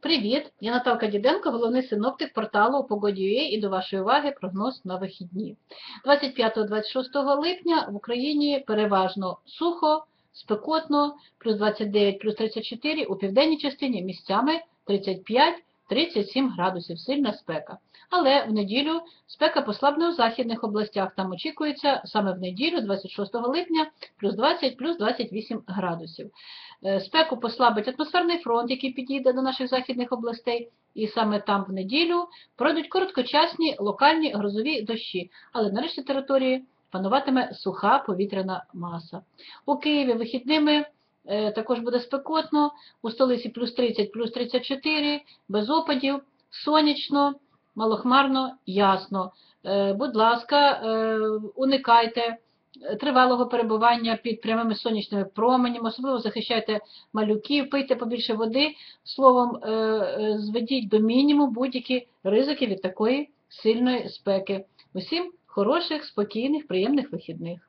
Привіт! Я Наталка Діденко, головний синоптик порталу Погоді.ua і до вашої уваги прогноз на вихідні. 25-26 липня в Україні переважно сухо, спекотно, плюс 29, плюс 34, у південній частині місцями 35-37 градусів, сильна спека. Але в неділю спека послабне у західних областях. Там очікується саме в неділю, 26 липня, плюс 20, плюс 28 градусів. Е, Спеку послабить атмосферний фронт, який підійде до наших західних областей, і саме там в неділю пройдуть короткочасні локальні грозові дощі, але на решті території пануватиме суха повітряна маса. У Києві вихідними також буде спекотно, у столиці плюс 30, плюс 34, без опадів, сонячно, малохмарно, ясно. Е, Будь ласка, е, уникайте тривалого перебування під прямими сонячними променями, особливо захищайте малюків, пийте побільше води, словом, е, е, зведіть до мінімуму будь-які ризики від такої сильної спеки. Усім хороших, спокійних, приємних вихідних.